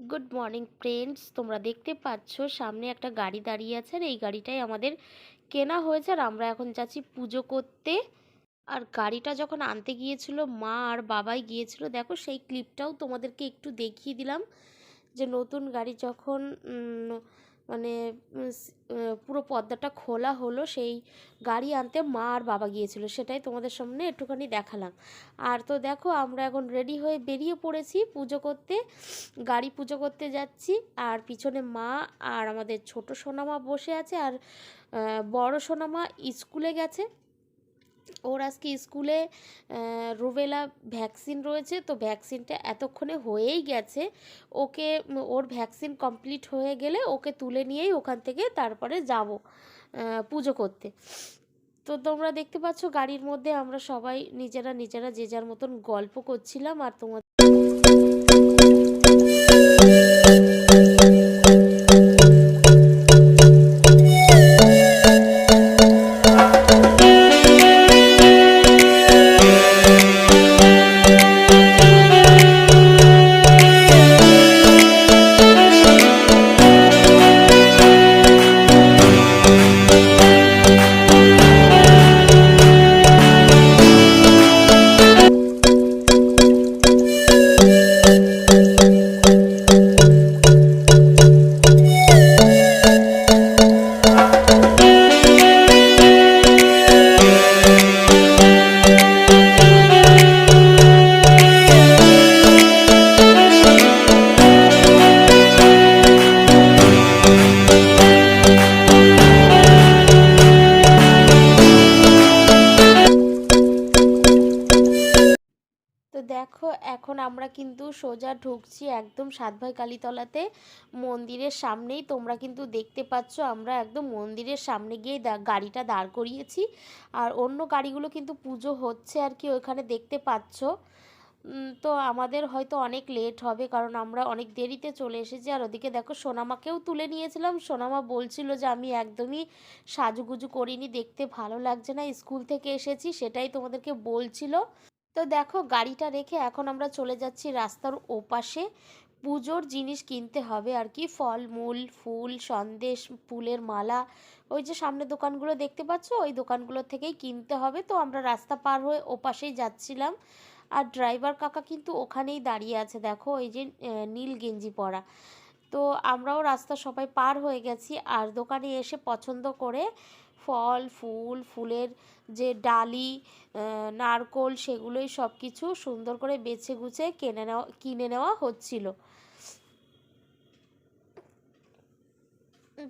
Good morning friends তোমরা দেখতে পাচ্ছ, সামনে একটা গাড়ি দাঁড়িয়ে আছে আর এই গাড়িটাই আমাদের কেনা হয়েছে আর আমরা এখন যাচ্ছি পুজো করতে। আর গাড়িটা যখন আনতে গিয়েছিল, মা আর বাবাই গিয়েছিল, দেখো সেই ক্লিপটাও তোমাদেরকে একটু দেখিয়ে দিলাম যে নতুন গাড়ি যখন মানে পুরো পর্দাটা খোলা হলো, সেই গাড়ি আনতে মা আর বাবা গিয়েছিল, সেটাই তোমাদের সামনে একটুখানি দেখালাম। আর তো দেখো, আমরা এখন রেডি হয়ে বেরিয়ে পড়েছি পুজো করতে, গাড়ি পুজো করতে যাচ্ছি, আর পিছনে মা আর আমাদের ছোট সোনামা বসে আছে, আর বড় সোনামা স্কুলে গেছে। ওর আজকে স্কুলে রুবেলা ভ্যাকসিন রয়েছে, তো ভ্যাকসিনটা এতক্ষণে হয়েই গেছে। ওকে, ওর ভ্যাকসিন কমপ্লিট হয়ে গেলে ওকে তুলে নিয়েই ওখান থেকে তারপরে যাব পুজো করতে। তো তোমরা দেখতে পাচ্ছ গাড়ির মধ্যে আমরা সবাই নিজেরা নিজেরা যে যার মতন গল্প করছিলাম আর তোমার কিন্তু সোজা ঢুকছি একদম সাতভাই কালীতলাতে। মন্দিরের সামনেই তোমরা কিন্তু দেখতে পাচ্ছ, আমরা একদম মন্দিরের সামনে গিয়ে গাড়িটা দাঁড় করিয়েছি। আর অন্য গাড়িগুলো কিন্তু পুজো হচ্ছে আর কি, ওইখানে দেখতে পাচ্ছ। তো আমাদের হয়তো অনেক লেট হবে, কারণ আমরা অনেক দেরিতে চলে এসেছি। আর ওদিকে দেখো, সোনামাকেও তুলে নিয়েছিলাম। সোনামা বলছিল যে, আমি একদমই সাজুগুজু করিনি, দেখতে ভালো লাগছে না। স্কুল থেকে এসেছি, সেটাই তোমাদেরকে বলছিল। তো দেখো, গাড়িটা রেখে এখন আমরা চলে যাচ্ছি রাস্তার ওপাশে। পুজোর জিনিস কিনতে হবে আর কি। ফল, মূল, ফুল, সন্দেশ, ফুলের মালা। ওই যে সামনে দোকানগুলো দেখতে পাচ্ছ, ওই দোকানগুলো থেকেই কিনতে হবে। তো আমরা রাস্তা পার হয়ে ওপাশেই যাচ্ছিলাম। আর ড্রাইভার কাকা কিন্তু ওখানেই দাঁড়িয়ে আছে। দেখো, ওই যে নীল গেঞ্জি পরা। তো আমরাও রাস্তা সবাই পার হয়ে গেছি। আর দোকানে এসে পছন্দ করে ফল, ফুল, ফুলের যে ডালি নারকোল সেগুলোই সব কিছু সুন্দর করে বেছে গুছে কিনে নেওয়া কিনে নেওয়া হচ্ছিল।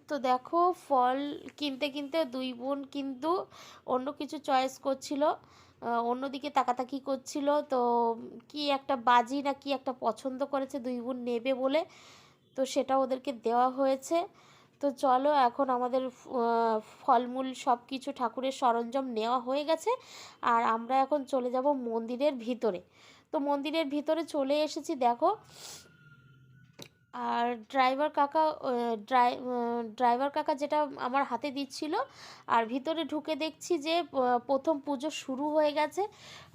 তো দেখো, ফল কিনতে কিনতে দুই বোন কিন্তু অন্য কিছু চয়েস করছিল অন্যদিকে তাকাতাকি করছিল। তো কি একটা বাজি না কি একটা পছন্দ করেছে দুই বোন নেবে বলে, তো সেটা ওদেরকে দেওয়া হয়েছে। তো চলো এখন আমাদের ফলমূল সব কিছু ঠাকুরের সরঞ্জাম নেওয়া হয়ে গেছে, আর আমরা এখন চলে যাব মন্দিরের ভিতরে। তো মন্দিরের ভিতরে চলে এসেছি, দেখো। আর ড্রাইভার কাকা ড্রাই ড্রাইভার কাকা যেটা আমার হাতে দিচ্ছিল, আর ভিতরে ঢুকে দেখছি যে প্রথম পুজো শুরু হয়ে গেছে,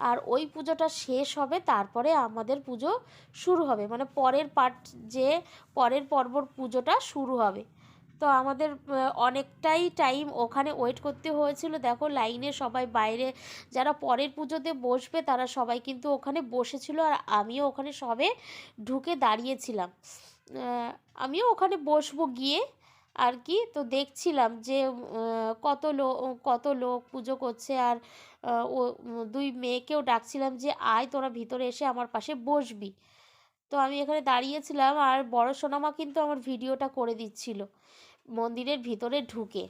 আর ওই পুজোটা শেষ হবে, তারপরে আমাদের পুজো শুরু হবে। মানে পরের পার্ট যে, পরের পর্বর পুজোটা শুরু হবে। তো আমাদের অনেকটাই টাইম ওখানে ওয়েট করতে হয়েছিল। দেখো লাইনে সবাই বাইরে, যারা পরের পুজোতে বসবে তারা সবাই কিন্তু ওখানে বসেছিল আর আমিও ওখানে সবে ঢুকে দাঁড়িয়েছিলাম। আমিও ওখানে বসবো গিয়ে আর কি। তো দেখছিলাম যে কত লোক কত লোক পুজো করছে আর ও, দুই মেয়েকেও ডাকছিলাম যে, আয় তোরা ভিতরে এসে আমার পাশে বসবি। তো আমি এখানে দাঁড়িয়েছিলাম আর বড় সোনামা কিন্তু আমার ভিডিওটা করে দিচ্ছিল। মন্দিরের ভিতরে ঢুকে।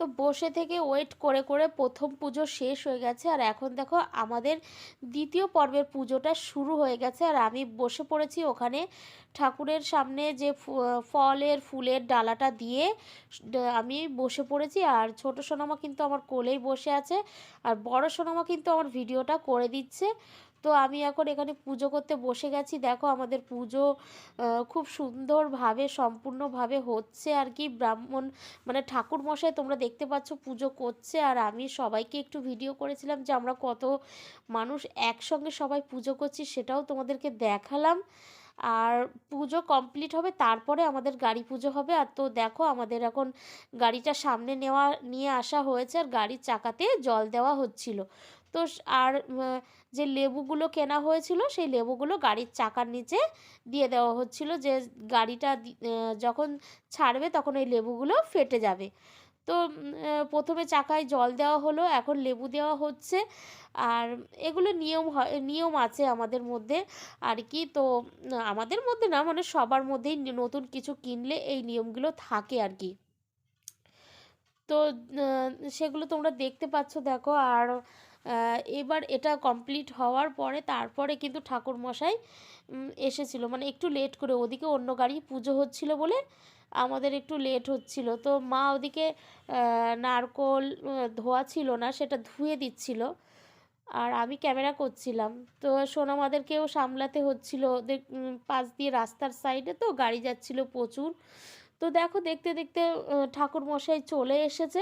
তো বসে থেকে ওয়েট করে করে প্রথম পুজো শেষ হয়ে গেছে আর এখন দেখো আমাদের দ্বিতীয় পর্বের পুজোটা শুরু হয়ে গেছে আর আমি বসে পড়েছি ওখানে ঠাকুরের সামনে যে ফলের, ফুলের ডালাটা দিয়ে। আমি বসে পড়েছি আর ছোট সোনামা কিন্তু আমার কোলেই বসে আছে আর বড় সোনামা কিন্তু আমার ভিডিওটা করে দিচ্ছে। তো আমি এখন এখানে পুজো করতে বসে গেছি। দেখো আমাদের পুজো খুব সুন্দরভাবে, সম্পূর্ণভাবে হচ্ছে আর কি। ব্রাহ্মণ মানে ঠাকুর মশাই তোমরা দেখতে পাচ্ছ পুজো করছে আর আমি সবাইকে একটু ভিডিও করেছিলাম যে আমরা কত মানুষ একসঙ্গে সবাই পুজো করছি সেটাও তোমাদেরকে দেখালাম। আর পুজো কমপ্লিট হবে, তারপরে আমাদের গাড়ি পুজো হবে। আর তো দেখো আমাদের এখন গাড়িটা সামনে নেওয়া, নিয়ে আসা হয়েছে আর গাড়ির চাকাতে জল দেওয়া হচ্ছিল। তো আর যে লেবুগুলো কেনা হয়েছিল, সেই লেবুগুলো গাড়ির চাকার নিচে দিয়ে দেওয়া হচ্ছিল। যে গাড়িটা যখন ছাড়বে তখন ওই লেবুগুলো ফেটে যাবে। তো প্রথমে চাকায় জল দেওয়া হলো, এখন লেবু দেওয়া হচ্ছে। আর এগুলো নিয়ম হয়, নিয়ম আছে আমাদের মধ্যে আর কি। তো আমাদের মধ্যে না মানে সবার মধ্যেই নতুন কিছু কিনলে এই নিয়মগুলো থাকে আর কি। তো সেগুলো তোমরা দেখতে পাচ্ছ, দেখো। আর এবার এটা কমপ্লিট হওয়ার পরে তারপরে কিন্তু ঠাকুর মশাই উম, এসেছিল। মানে একটু লেট করে ওদিকে অন্য গাড়ি পুজো হচ্ছিল বলে আমাদের একটু লেট হচ্ছিল। তো মা ওদিকে নারকোল ধোয়া ছিল না সেটা ধুয়ে দিচ্ছিল। আর আমি ক্যামেরা করছিলাম। তো সোনামাদেরকেও সামলাতে হচ্ছিল। ওদের পাশ দিয়ে রাস্তার সাইডে তো গাড়ি যাচ্ছিল প্রচুর। তো দেখো দেখতে দেখতে ঠাকুর মশাই চলে এসেছে।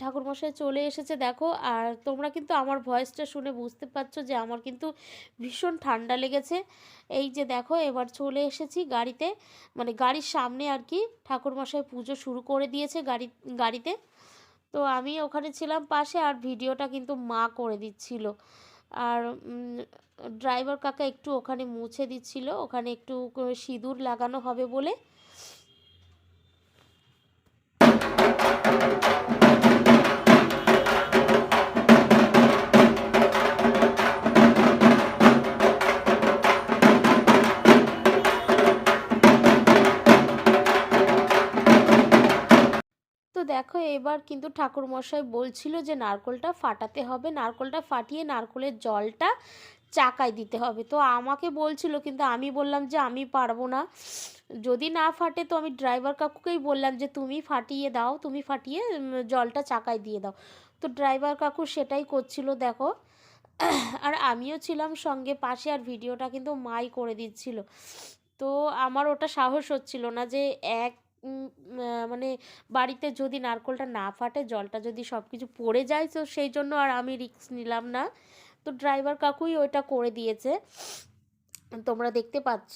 ঠাকুর মশাই চলে এসেছে, দেখো। আর তোমরা কিন্তু আমার ভয়েসটা শুনে বুঝতে পারছ যে আমার কিন্তু ভীষণ ঠান্ডা লেগেছে। এই যে দেখো, এবার চলে এসেছি গাড়িতে। মানে গাড়ির সামনে আর কি ঠাকুর মশাই পুজো শুরু করে দিয়েছে গাড়ি, গাড়িতে। তো আমি ওখানে ছিলাম পাশে আর ভিডিওটা কিন্তু মা করে দিচ্ছিল। আর ড্রাইভার কাকা একটু ওখানে মুছে দিচ্ছিল। ওখানে একটু সিঁদুর লাগানো হবে বলে। দেখো এবার কিন্তু ঠাকুরমশাই বলছিল যে নারকোলটা ফাটাতে হবে। নারকোলটা ফাটিয়ে নারকোলের জলটা চাকায় দিতে হবে। তো আমাকে বলছিল, কিন্তু আমি বললাম যে আমি পারব না। যদি না ফাটে, তো আমি ড্রাইভার কাকুকেই বললাম যে তুমি ফাটিয়ে দাও, তুমি ফাটিয়ে জলটা চাকায় দিয়ে দাও। তো ড্রাইভার কাকু সেটাই করছিল, দেখো। আর আমিও ছিলাম সঙ্গে পাশে আর ভিডিওটা কিন্তু মাই করে দিচ্ছিল। তো আমার ওটা সাহস হচ্ছিল না যে এক মানে বাড়িতে যদি নারকোলটা না ফাটে, জলটা যদি সব কিছু পড়ে যায়, তো সেই জন্য আর আমি রিস্ক নিলাম না। তো ড্রাইভার কাকুই ওইটা করে দিয়েছে। তোমরা দেখতে পাচ্ছ।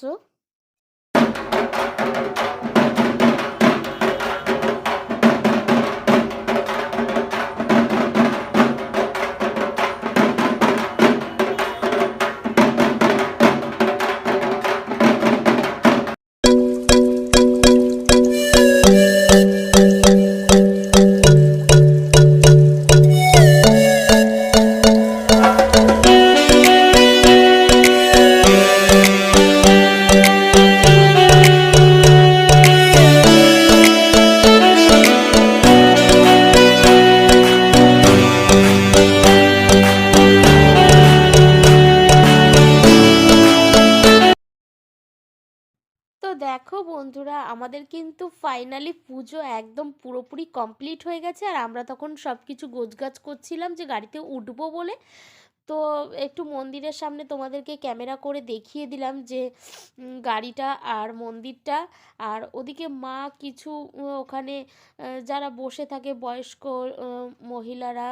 আমাদের কিন্তু ফাইনালি পুজো একদম পুরোপুরি কমপ্লিট হয়ে গেছে। আর আমরা তখন সব কিছু গোছগাছ করছিলাম যে গাড়িতে উঠবো বলে। তো একটু মন্দিরের সামনে তোমাদেরকে ক্যামেরা করে দেখিয়ে দিলাম যে গাড়িটা আর মন্দিরটা। আর ওদিকে মা কিছু ওখানে যারা বসে থাকে বয়স্ক মহিলারা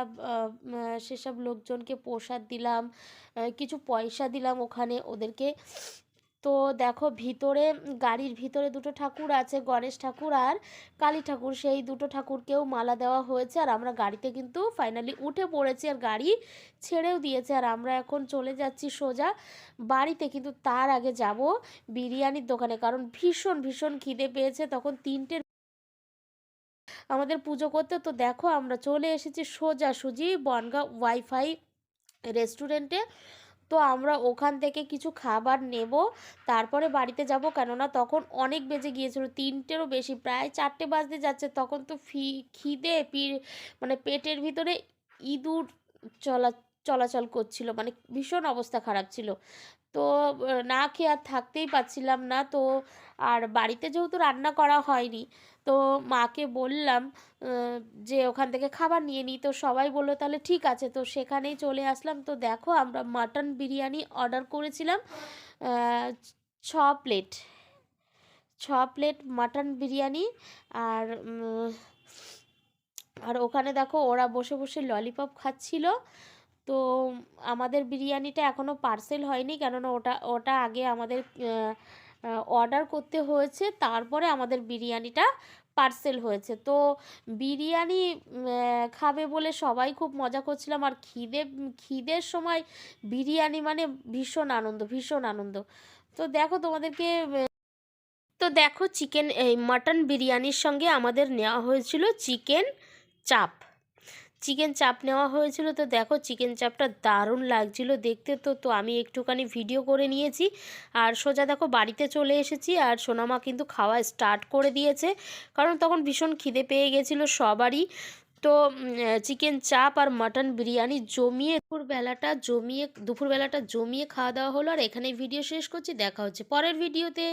সেসব লোকজনকে প্রসাদ দিলাম কিছু পয়সা দিলাম ওখানে ওদেরকে। তো দেখো ভিতরে, গাড়ির ভিতরে দুটো ঠাকুর আছে, গণেশ ঠাকুর আর কালী ঠাকুর। সেই দুটো ঠাকুরকেও মালা দেওয়া হয়েছে আর আমরা গাড়িতে কিন্তু ফাইনালি উঠে পড়েছি আর গাড়ি ছেড়েও দিয়েছে। আর আমরা এখন চলে যাচ্ছি সোজা বাড়িতে, কিন্তু তার আগে যাব বিরিয়ানির দোকানে। কারণ ভীষণ ভীষণ খিদে পেয়েছে, তখন তিনটে আমাদের পুজো করতে। তো দেখো আমরা চলে এসেছি সোজাসুজি বনগাঁ ওয়াইফাই রেস্টুরেন্টে তো আমরা ওখান থেকে কিছু খাবার নেব। তারপরে বাড়িতে যাব কেননা তখন অনেক বেজে গিয়েছিল, তিনটেরও বেশি, প্রায় চারটে বাজতে যাচ্ছে। তখন তো ফি, খিদে মানে পেটের ভিতরে ইঁদুর চলা, চলাচল করছিল মানে ভীষণ অবস্থা খারাপ ছিল। তো, না খেয়ে আর থাকতেই পারছিলাম না। তো, আর বাড়িতে যেহেতু রান্না করা হয়নি তো মাকে বললাম যে ওখান থেকে খাবার নিয়ে নিই। তো সবাই বলল, তাহলে ঠিক আছে। তো সেখানেই চলে আসলাম। তো দেখো আমরা মাটন বিরিয়ানি অর্ডার করেছিলাম ছ প্লেট ছ প্লেট মাটন বিরিয়ানি আর আর ওখানে দেখো ওরা বসে বসে ললিপপ খাচ্ছিল। তো আমাদের বিরিয়ানিটা এখনও পার্সেল হয়নি, কেননা ওটা ওটা আগে আমাদের অর্ডার করতে হয়েছে। তারপরে আমাদের বিরিয়ানিটা পার্সেল হয়েছে। তো বিরিয়ানি খাবে বলে সবাই খুব মজা করছিলাম। আর খিদে, খিদের সময় বিরিয়ানি মানে ভীষণ আনন্দ ভীষণ আনন্দ। তো দেখো তোমাদেরকে, তো দেখো চিকেন এই মাটন বিরিয়ানির সঙ্গে আমাদের নেওয়া হয়েছিল চিকেন চাপ চিকেন চাপ নেওয়া হয়েছিল তো দেখো চিকেন চাপটা দারুণ লাগছিল দেখতে তো তো আমি একটুখানি ভিডিও করে নিয়েছি। আর সোজা দেখো বাড়িতে চলে এসেছি আর সোনামা কিন্তু খাওয়া স্টার্ট করে দিয়েছে। কারণ তখন ভীষণ খিদে পেয়ে গেছিল সবারই। তো চিকেন চাপ আর মাটন বিরিয়ানি জমিয়ে দুপুরবেলাটা জমিয়ে দুপুরবেলাটা জমিয়ে খাওয়া দাওয়া হলো। আর এখানে ভিডিও শেষ করছি। দেখা হচ্ছে পরের ভিডিওতে